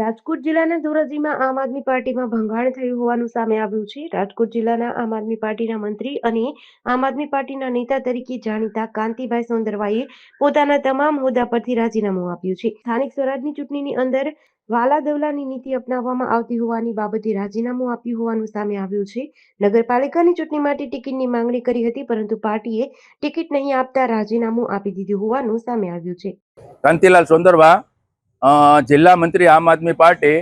રાજકોટ જિલ્લાના ધોરાજીમાં આમ આદમી પાર્ટીમાં ભંગાણ થયું હોવાનું સામે આવ્યું છે. રાજકોટ જિલ્લાના આમ આદમી પાર્ટીના મંત્રી અને આમ આદમી પાર્ટીના નેતા તરીકે જાણીતા કાંતિભાઈ સોંદરવાએ પોતાના તમામ હોદ્દા પરથી રાજીનામું આપ્યું છે. સ્થાનિક સ્વરાજની ચૂંટણીની અંદર વાલા દવલાની નીતિ અપનાવવામાં આવતી હોવાની બાબતે રાજીનામું આપ્યું હોવાનું સામે આવ્યું છે. નગરપાલિકાની ચૂંટણી માટે ટિકિટની માંગણી કરી હતી, પરંતુ પાર્ટીએ ટિકિટ નહીં આપતા રાજીનામું આપી દીધું હોવાનું સામે આવ્યું છે. કાંતિલાલ સોંદરવા જિલ્લા મંત્રી આમ આદમી પાર્ટી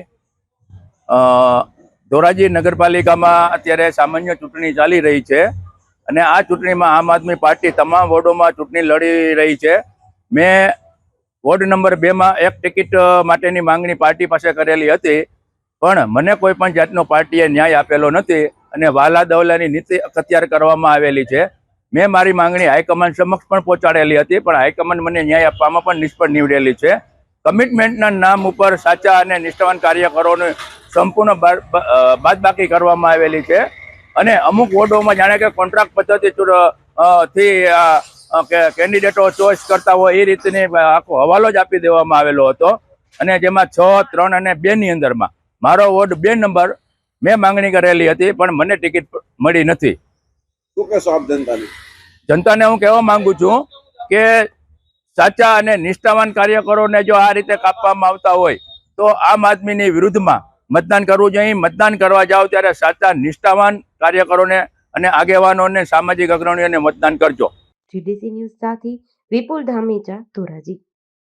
ધોરાજી નગરપાલિકામાં અત્યારે સામાન્ય ચૂંટણી ચાલી રહી છે અને આ ચૂંટણીમાં આમ આદમી પાર્ટી તમામ વોર્ડોમાં ચૂંટણી લડી રહી છે. મેં વોર્ડ નંબર બેમાં એક ટિકિટ માટેની માંગણી પાર્ટી પાસે કરેલી હતી, પણ મને કોઈ પણ જાતનો પાર્ટીએ ન્યાય આપેલો નથી અને વાલા દવલાની નીતિ અખત્યાર કરવામાં આવેલી છે. મેં મારી માંગણી હાઈકમાન્ડ સમક્ષ પણ પહોંચાડેલી હતી, પણ હાઈકમાન્ડ મને ન્યાય આપવામાં પણ નિષ્ફળ નીવડેલી છે. કમિટમેન્ટના નામ ઉપર સાચા અને નિષ્ઠાવાન કાર્યકરોને સંપૂર્ણ બાદબાકી કરવામાં આવેલી છે. અને અમુક વોર્ડોમાં જાણે કે કોન્ટ્રાક્ટ પદ્ધતિ થી કેન્ડિડેટો ચોઇસ કરતા હોય એ રીતની આખો હવાલો જ આપી દેવામાં આવેલો હતો. અને જેમાં છ ત્રણ અને બે ની અંદરમાં. મારો વોર્ડ બે નંબર મેં માંગણી કરેલી હતી પણ મને ટિકિટ મળી નથી. શું કહેશો આપ જનતાને? જનતાને હું કહેવા માંગુ છું કે સાચા અને નિષ્ઠાવાન કાર્યકરોને જો આ રીતે કાપવામાં આવતા હોય, તો આમ આદમીની વિરુદ્ધમાં મતદાન કરવું જોઈએ. મતદાન કરવા જાઓ ત્યારે સાચા, નિષ્ઠાવાન કાર્યકરોને અને આગેવાનોને, સામાજિક અગ્રણીઓને મતદાન કરજો. જીડીસી ન્યૂઝ સાથે વિપુલ ધામેચા ધોરાજી.